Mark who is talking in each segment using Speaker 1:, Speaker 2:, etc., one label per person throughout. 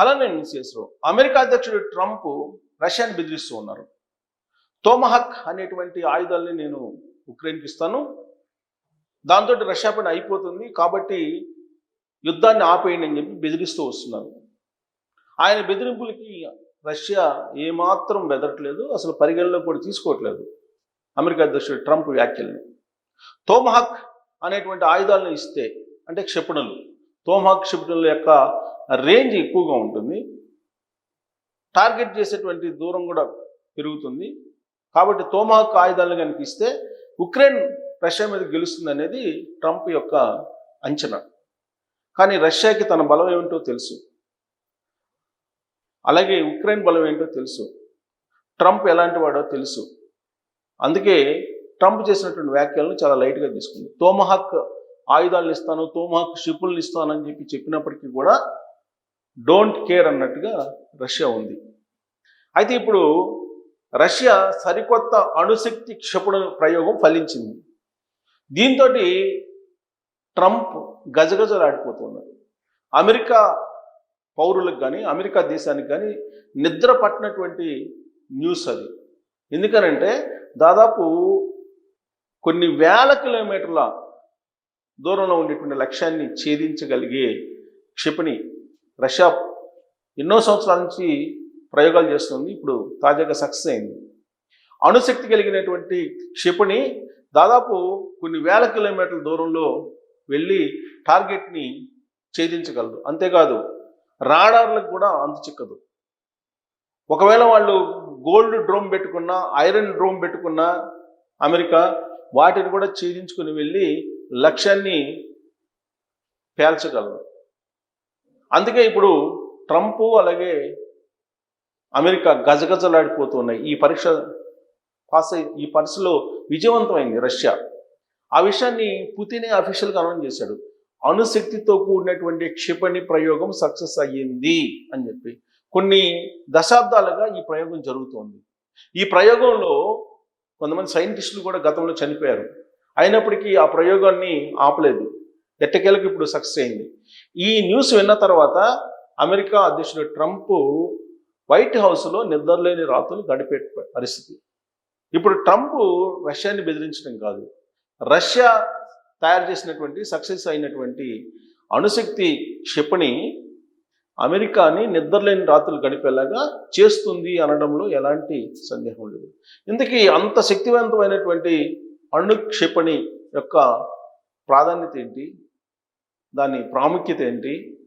Speaker 1: అలానే నేను చేసారు అమెరికా అధ్యక్షుడు ట్రంప్ రష్యాని బెదిరిస్తూ ఉన్నారు. తోమహక్ అనేటువంటి ఆయుధాలని నేను ఉక్రెయిన్కి ఇస్తాను. దాంతో రష్యా పని అయిపోతుంది కాబట్టి యుద్ధాన్ని ఆపేయండి అని చెప్పి బెదిరిస్తూ వస్తున్నారు. ఆయన బెదిరింపులకి రష్యా ఏమాత్రం బెదరట్లేదు అసలు పరిగణలో కూడా తీసుకోవట్లేదు అమెరికా అధ్యక్షుడు ట్రంప్ వ్యాఖ్యల్ని. తోమహక్ అనేటువంటి ఆయుధాలను ఇస్తే అంటే క్షిపణులు తోమహక్ క్షిపణుల యొక్క రేంజ్ ఎక్కువగా ఉంటుంది. టార్గెట్ చేసేటువంటి దూరం కూడా పెరుగుతుంది. కాబట్టి తోమహక్ ఆయుధాలను కనిపిస్తే ఉక్రెయిన్ రష్యా మీద గెలుస్తుంది అనేది ట్రంప్ యొక్క అంచనా. కానీ రష్యాకి తన బలం ఏమిటో తెలుసు. అలాగే ఉక్రెయిన్ బలం ఏంటో తెలుసు. ట్రంప్ ఎలాంటి వాడో తెలుసు. అందుకే ట్రంప్ చేసినటువంటి వ్యాఖ్యలను చాలా లైట్గా తీసుకుంది. తోమహక్ ఆయుధాలను ఇస్తాను తోమహక్ షిప్పులను ఇస్తాను అని చెప్పి చెప్పినప్పటికీ కూడా డోంట్ కేర్ అన్నట్టుగా రష్యా ఉంది. అయితే ఇప్పుడు రష్యా సరికొత్త అణుశక్తి క్షిపణి ప్రయోగం ఫలించింది. దీంతో ట్రంప్ గజగజలాడిపోతున్నారు. అమెరికా పౌరులకు కానీ అమెరికా దేశానికి కానీ నిద్ర పట్టినటువంటి న్యూస్ అది. ఎందుకనంటే దాదాపు కొన్ని వేల కిలోమీటర్ల దూరంలో ఉండేటువంటి లక్ష్యాన్ని ఛేదించగలిగే క్షిపణి రష్యా ఎన్నో సంవత్సరాల నుంచి ప్రయోగాలు చేస్తుంది. ఇప్పుడు తాజాగా సక్సెస్ అయింది. అణుశక్తి కలిగినటువంటి క్షిపణి దాదాపు కొన్ని వేల కిలోమీటర్ల దూరంలో వెళ్ళి టార్గెట్ని ఛేదించగలదు. అంతేకాదు రాడార్లకు కూడా అంతు చిక్కదు ఒకవేళ వాళ్ళు గోల్డ్ డ్రోమ్ పెట్టుకున్నా ఐరన్ డ్రోమ్ పెట్టుకున్నా అమెరికా వాటిని కూడా ఛేదించుకుని వెళ్ళి లక్ష్యాన్ని పేల్చగలరు అందుకే ఇప్పుడు ట్రంప్ అలాగే అమెరికా గజగజలాడిపోతున్నాయి. ఈ పరీక్ష పాస్ అయి ఈ పరీక్షలో విజయవంతమైంది రష్యా. ఆ విషయాన్ని పుతినే అఫీషియల్గా అనౌన్స్ చేశాడు. అణుశక్తితో కూడినటువంటి క్షిపణి ప్రయోగం సక్సెస్ అయ్యింది అని చెప్పి. కొన్ని దశాబ్దాలుగా ఈ ప్రయోగం జరుగుతోంది. ఈ ప్రయోగంలో కొంతమంది సైంటిస్టులు కూడా గతంలో చనిపోయారు. అయినప్పటికీ ఆ ప్రయోగాన్ని ఆపలేదు. ఎట్టకేలకు ఇప్పుడు సక్సెస్ అయింది. ఈ న్యూస్ విన్న తర్వాత అమెరికా అధ్యక్షుడు ట్రంప్ వైట్ హౌస్లో నిద్రలేని రాత్రులు గడిపే పరిస్థితి. ఇప్పుడు ట్రంప్ రష్యాని బెదిరించడం కాదు. రష్యా తయారు చేసినటువంటి సక్సెస్ అయినటువంటి అణుశక్తి క్షిపణి అమెరికాని నిద్రలేని రాత్రులు గడిపేలాగా చేస్తుంది అనడంలో ఎలాంటి సందేహం లేదు. ఇందుకీ అంత శక్తివంతమైనటువంటి అణు క్షిపణి యొక్క ప్రాధాన్యత ఏంటి? దాని ప్రాముఖ్యత ఏంటి?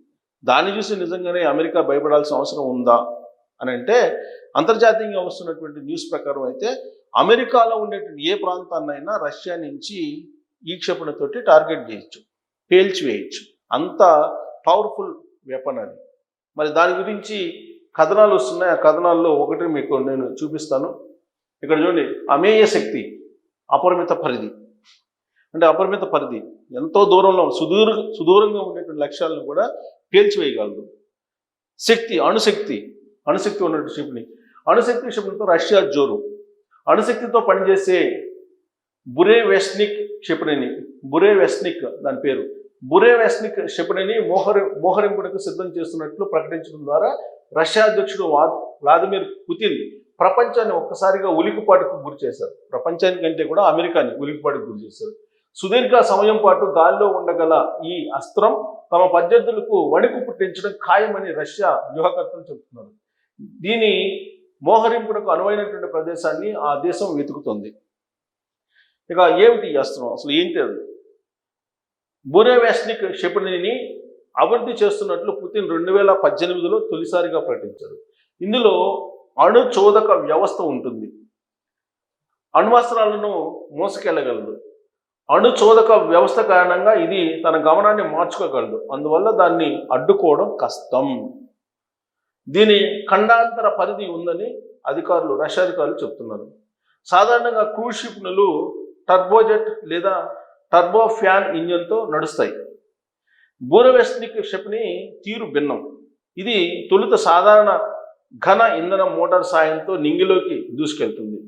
Speaker 1: దాన్ని చూసి నిజంగానే అమెరికా భయపడాల్సిన అవసరం ఉందా? అని అంటే అంతర్జాతీయంగా వస్తున్నటువంటి న్యూస్ ప్రకారం అయితే అమెరికాలో ఉండేటువంటి ఏ ప్రాంతాన్నైనా రష్యా నుంచి ఈ క్షిపణితోటి టార్గెట్ చేయొచ్చు పేల్చివేయచ్చు అంత పవర్ఫుల్ వెపన్ అది. మరి దాని గురించి కథనాలు వస్తున్నాయి. ఆ కథనాల్లో ఒకటి మీకు నేను చూపిస్తాను. ఇక్కడ చూడండి అమేయ శక్తి అపరిమిత పరిధి. అంటే అపరిమిత పరిధి. ఎంతో దూరంలో సుదూర సుదూరంగా ఉండేటువంటి లక్ష్యాలను కూడా పేల్చివేయగలదు. శక్తి అణుశక్తి అణుశక్తి ఉన్నటువంటి క్షిపణి. అణుశక్తి క్షిపణితో రష్యా జోరు. అణుశక్తితో పనిచేసే బురే వెస్నిక్ క్షిపణిని బురే వెస్నిక్ దాని పేరు. బురే వెస్నిక్ క్షిపణిని మోహరి మోహరింపునకు సిద్ధం చేస్తున్నట్లు ప్రకటించడం ద్వారా రష్యా అధ్యక్షుడు వ్లాదిమిర్ పుతిన్ ప్రపంచాన్ని ఒక్కసారిగా ఉలికిపాటుకు గురి చేశారు ప్రపంచానికంటే కూడా అమెరికాని ఉలికిపాటుకు గురి చేశారు సుదీర్ఘ సమయం పాటు గాల్లో ఉండగల ఈ అస్త్రం తమ పద్ధతులకు వణుకు పుట్టించడం ఖాయమని రష్యా వ్యూహకర్తలు చెబుతున్నారు. దీని మోహరింపునకు అనువైనటువంటి ప్రదేశాన్ని ఆ దేశం వెతుకుతుంది. ఇక ఏమిటి ఈ అస్త్రం? అసలు ఏంటి అది బురేవెస్నిక్ క్షిపణిని అభివృద్ధి చేస్తున్నట్లు పుతిన్ రెండు వేల పద్దెనిమిదిలో తొలిసారిగా ప్రకటించారు ఇందులో అణుచోదక వ్యవస్థ ఉంటుంది. అణ్వస్త్రాలను మోసుకెళ్ళగలదు. అణుచోదక వ్యవస్థ కారణంగా ఇది తన గమనాన్ని మార్చుకోగలదు. అందువల్ల దాన్ని అడ్డుకోవడం కష్టం. దీని ఖండాంతర పరిధి ఉందని అధికారులు రష్యా అధికారులు చెప్తున్నారు. సాధారణంగా క్రూజ్ షిప్లు టర్బోజెట్ లేదా టర్బో ఫ్యాన్ ఇంజన్తో నడుస్తాయి. బూరవెస్నిక్ షిప్ని తీరు భిన్నం. ఇది తొలుత సాధారణ ఘన ఇంధన మోటార్ సాయంతో నింగిలోకి దూసుకెళ్తుంది.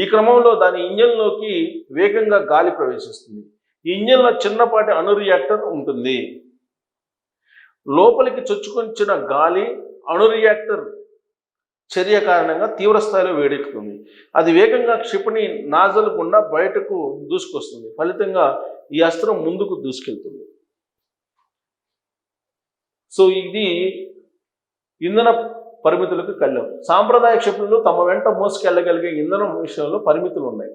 Speaker 1: ఈ క్రమంలో దాని ఇంజన్లోకి వేగంగా గాలి ప్రవేశిస్తుంది. ఈ ఇంజన్లో చిన్నపాటి అణు రియాక్టర్ ఉంటుంది. లోపలికి చొచ్చుకొచ్చిన గాలి అణు రియాక్టర్ చర్య కారణంగా తీవ్రస్థాయిలో వేడెక్కుతుంది. అది వేగంగా క్షిపణి నాజల్ గుండా బయటకు దూసుకొస్తుంది. ఫలితంగా ఈ అస్త్రం ముందుకు దూసుకెళ్తుంది. సో ఇది ఇంధన పరిమితులకు కళ్ళం సాంప్రదాయ క్షిపణులు తమ వెంట మోసుకెళ్ళగలిగే ఇంధనం విషయంలో పరిమితులు ఉన్నాయి.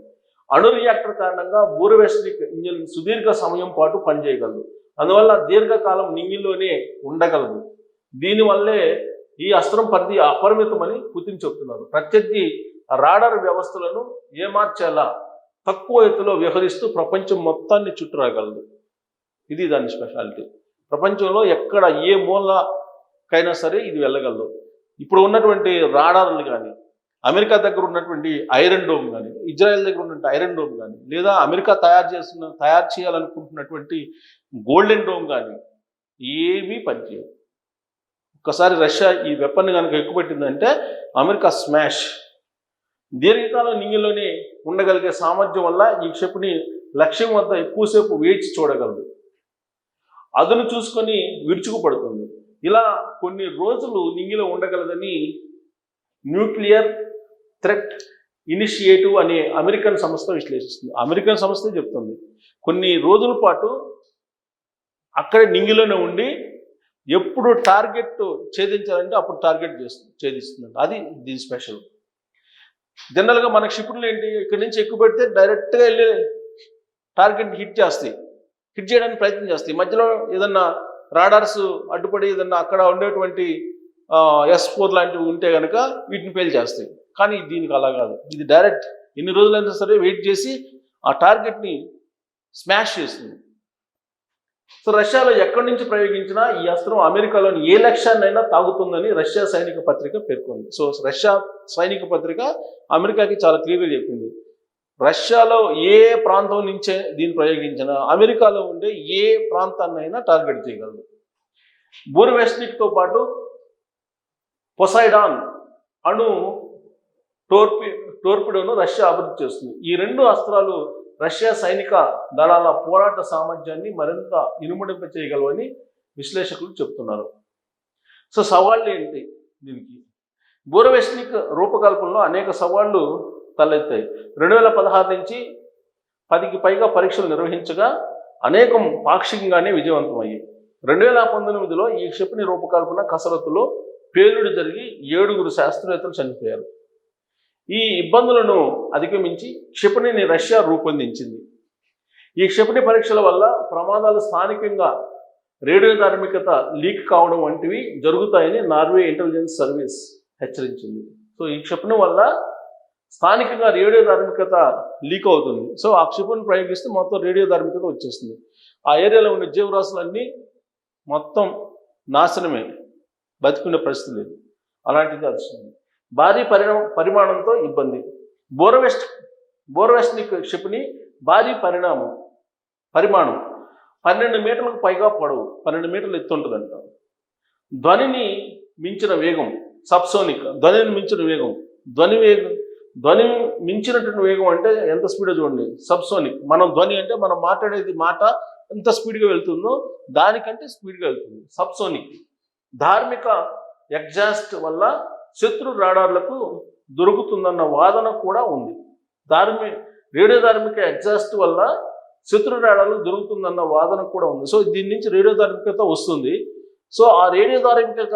Speaker 1: అణు రియాక్టర్ కారణంగా బూరవెస్టిక్ ఇంజిన్ సుదీర్ఘ సమయం పాటు పనిచేయగలదు. అందువల్ల దీర్ఘకాలం నింగిలోనే ఉండగలదు. దీనివల్లే ఈ అస్త్రం పరిధి అపరిమితమని పుతిన్ చెప్తున్నారు. ప్రత్యర్థి రాడర్ వ్యవస్థలను ఏమార్చేలా తక్కువ ఎత్తులో వ్యవహరిస్తూ ప్రపంచం మొత్తాన్ని చుట్టురాగలదు. ఇది దాని స్పెషాలిటీ. ప్రపంచంలో ఎక్కడ ఏ మూలకైనా సరే ఇది వెళ్ళగలదు. ఇప్పుడు ఉన్నటువంటి రాడార్లు కానీ అమెరికా దగ్గర ఉన్నటువంటి ఐరన్ డోమ్ కానీ ఇజ్రాయెల్ దగ్గర ఉన్నటువంటి ఐరన్ డోమ్ కానీ లేదా అమెరికా తయారు చేస్తున్న తయారు చేయాలనుకుంటున్నటువంటి గోల్డెన్ డోమ్ కానీ ఏమీ పనిచేయదు ఒక్కసారి రష్యా ఈ వెపన్ కనుక ఎక్కుపెట్టిందంటే అమెరికా స్మాష్. దీర్ఘకాలం నీళ్ళలోనే ఉండగలిగే సామర్థ్యం వల్ల ఈ క్షిపణి లక్ష్యం వద్ద ఎక్కువసేపు వేచి చూడగలదు. అదను చూసుకొని విరుచుకుపడుతుంది. ఇలా కొన్ని రోజులు నింగిలో ఉండగలదని న్యూక్లియర్ థ్రెట్ ఇనిషియేటివ్ అనే అమెరికన్ సంస్థ విశ్లేషిస్తుంది. అమెరికన్ సంస్థ చెప్తుంది. కొన్ని రోజుల పాటు అక్కడ నింగిలోనే ఉండి ఎప్పుడు టార్గెట్ ఛేదించాలంటే అప్పుడు టార్గెట్ చేస్తుంది ఛేదిస్తుంది అది దీని స్పెషల్. జనరల్గా మన క్షిపుణులు ఏంటి? ఇక్కడి నుంచి ఎక్కువ పెడితే డైరెక్ట్గా వెళ్ళి టార్గెట్ హిట్ చేస్తాయి. హిట్ చేయడానికి ప్రయత్నం చేస్తాయి. మధ్యలో ఏదన్నా రాడార్స్ అడ్డుపడి ఏదన్నా అక్కడ ఉండేటువంటి ఎస్ ఫోర్ లాంటివి ఉంటే కనుక వీటిని పేల్ చేస్తాయి. కానీ దీనికి అలా కాదు. ఇది డైరెక్ట్ ఎన్ని రోజులైనా సరే వెయిట్ చేసి ఆ టార్గెట్ని స్మాష్ చేస్తుంది. సో రష్యాలో ఎక్కడి నుంచి ప్రయోగించినా ఈ అస్త్రం అమెరికాలోని ఏ లక్ష్యాన్నైనా తాగుతుందని రష్యా సైనిక పత్రిక పేర్కొంది. సో రష్యా సైనిక పత్రిక అమెరికాకి చాలా క్లియర్గా చెప్పింది. రష్యాలో ఏ ప్రాంతం నుంచే దీన్ని ప్రయోగించినా అమెరికాలో ఉండే ఏ ప్రాంతాన్నైనా టార్గెట్ చేయగలదు. బూర్వెస్నిక్తో పాటు పొసైడాన్ అణు టోర్పి టోర్పిడోను రష్యా అభివృద్ధి చేస్తుంది. ఈ రెండు అస్త్రాలు రష్యా సైనిక దళాల పోరాట సామర్థ్యాన్ని మరింత ఇనుమడింప చేయగలవని విశ్లేషకులు చెప్తున్నారు. సో సవాళ్ళు ఏంటి దీనికి? బూరవెస్నిక్ రూపకల్పనలో అనేక సవాళ్ళు తలెత్తాయి. రెండు వేల పదహారు నుంచి పదికి పైగా పరీక్షలు నిర్వహించగా అనేకం పాక్షికంగానే విజయవంతమయ్యాయి. రెండు వేల పంతొమ్మిదిలో ఈ క్షిపణి రూపకల్పన కసరత్తులో పేలుడు జరిగి ఏడుగురు శాస్త్రవేత్తలు చనిపోయారు. ఈ ఇబ్బందులను అధిగమించి క్షిపణిని రష్యా రూపొందించింది. ఈ క్షిపణి పరీక్షల వల్ల ప్రమాదాలు స్థానికంగా రేడియో ధార్మికత లీక్ కావడం వంటివి జరుగుతాయని నార్వే ఇంటెలిజెన్స్ సర్వీస్ హెచ్చరించింది. సో ఈ క్షిపణి వల్ల స్థానికంగా రేడియో ధార్మికత లీక్ అవుతుంది. సో ఆ క్షిపణి ప్రయోగిస్తే మొత్తం రేడియో ధార్మికత వచ్చేస్తుంది. ఆ ఏరియాలో ఉన్న జీవరాశులన్నీ మొత్తం నాశనమే. బతికునే పరిస్థితి లేదు. అలాంటిది వస్తుంది భారీ పరిణామ పరిమాణంతో ఇబ్బంది. బోరవెస్ట్ బోరవెస్ట్నిక్ క్షిపణి భారీ పరిణామం పరిమాణం. పన్నెండు మీటర్లకు పైగా పొడవు పన్నెండు మీటర్లు ఎత్తు ఉంటుందంట. ధ్వనిని మించిన వేగం సబ్సోనిక్ ధ్వనిని మించిన వేగం ధ్వని వేగం ధ్వని మించినటువంటి వేగం అంటే ఎంత స్పీడో చూడండి. సబ్సోనిక్ మనం ధ్వని అంటే మనం మాట్లాడేది మాట ఎంత స్పీడ్గా వెళ్తుందో దానికంటే స్పీడ్గా వెళ్తుంది. సబ్సోనిక్ ధార్మిక ఎగ్జాస్ట్ వల్ల శత్రు రాడార్లకు దొరుకుతుందన్న వాదన కూడా ఉంది. ధార్మి రేడియో ధార్మిక ఎగ్జాస్ట్ వల్ల శత్రు రాడార్లు దొరుకుతుందన్న వాదన కూడా ఉంది. సో దీని నుంచి రేడియో ధార్మికత వస్తుంది. సో ఆ రేడియో ధార్మికత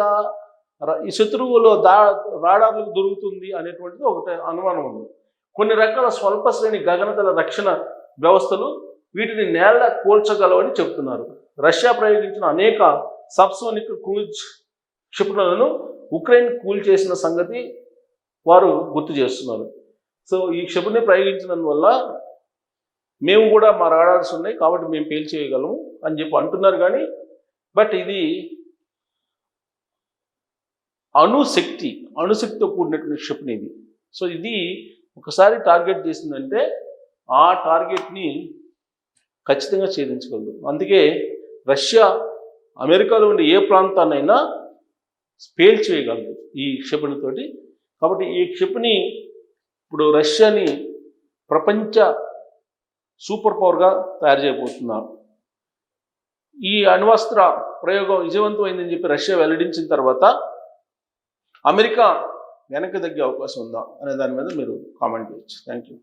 Speaker 1: ఈ శత్రువులో దా రాడార్లకు దొరుకుతుంది అనేటువంటిది ఒకటి అనుమానం ఉంది. కొన్ని రకాల స్వల్ప శ్రేణి గగనతల రక్షణ వ్యవస్థలు వీటిని నేల కూల్చగలవని చెప్తున్నారు. రష్యా ప్రయోగించిన అనేక సబ్సోనిక్ క్రూజ్ క్షిపణులను ఉక్రెయిన్ కూల్ చేసిన సంగతి వారు గుర్తు చేస్తున్నారు. సో ఈ క్షిపణి ప్రయోగించినందువల్ల మేము కూడా మా రాడార్స్ ఉన్నాయి కాబట్టి మేము పేల్చేయగలము అని చెప్పి అంటున్నారు కానీ బట్ ఇది అణుశక్తి అణుశక్తితో కూడినటువంటి క్షిపణి ఇది. సో ఇది ఒకసారి టార్గెట్ చేసిందంటే ఆ టార్గెట్ని ఖచ్చితంగా ఛేదించగలదు. అందుకే రష్యా అమెరికాలో ఉండే ఏ ప్రాంతాన్నైనా చేయగలదు ఈ క్షిపణితోటి కాబట్టి ఈ క్షిపణి ఇప్పుడు రష్యాని ప్రపంచ సూపర్ పవర్గా తయారు చేయబోతున్నారు. ఈ అణ్వస్త్ర ప్రయోగం విజయవంతమైందని చెప్పి రష్యా వెల్లడించిన తర్వాత అమెరికా వెనక్కి తగ్గే అవకాశం ఉందా అనే దాని మీద మీరు కామెంట్ చేయొచ్చు. Thank you